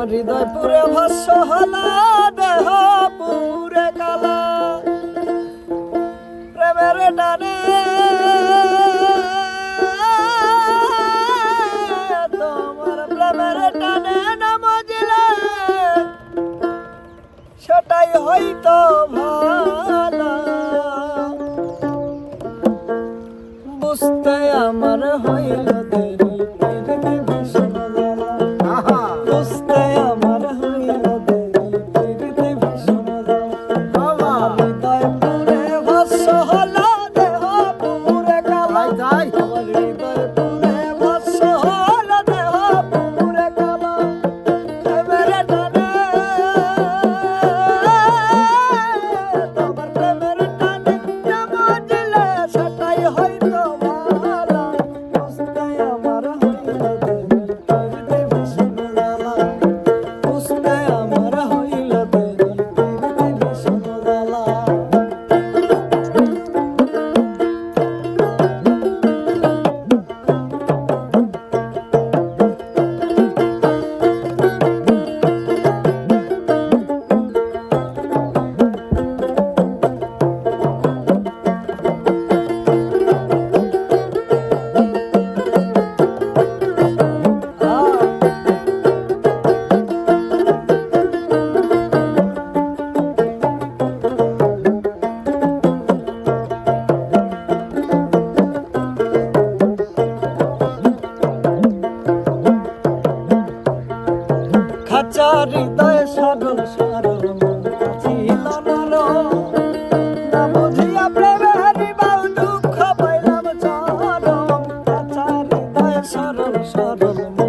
আমার হৃদয় পুরে ভস্য হলা, দেহ পুরে কালা। প্রেমের ডানে তোমার প্রেমের টানে নামাজিলে। সেটাই হয়তো ভালো। বুঝতে আমার হইল আমার হৃদয়ে সরল সরল ছিল নর না বুঝিয়া প্রেমের বাউ দুঃখ পাইলাম চরম কাঁচা আচ্ছা, হৃদয়ে সরল সরল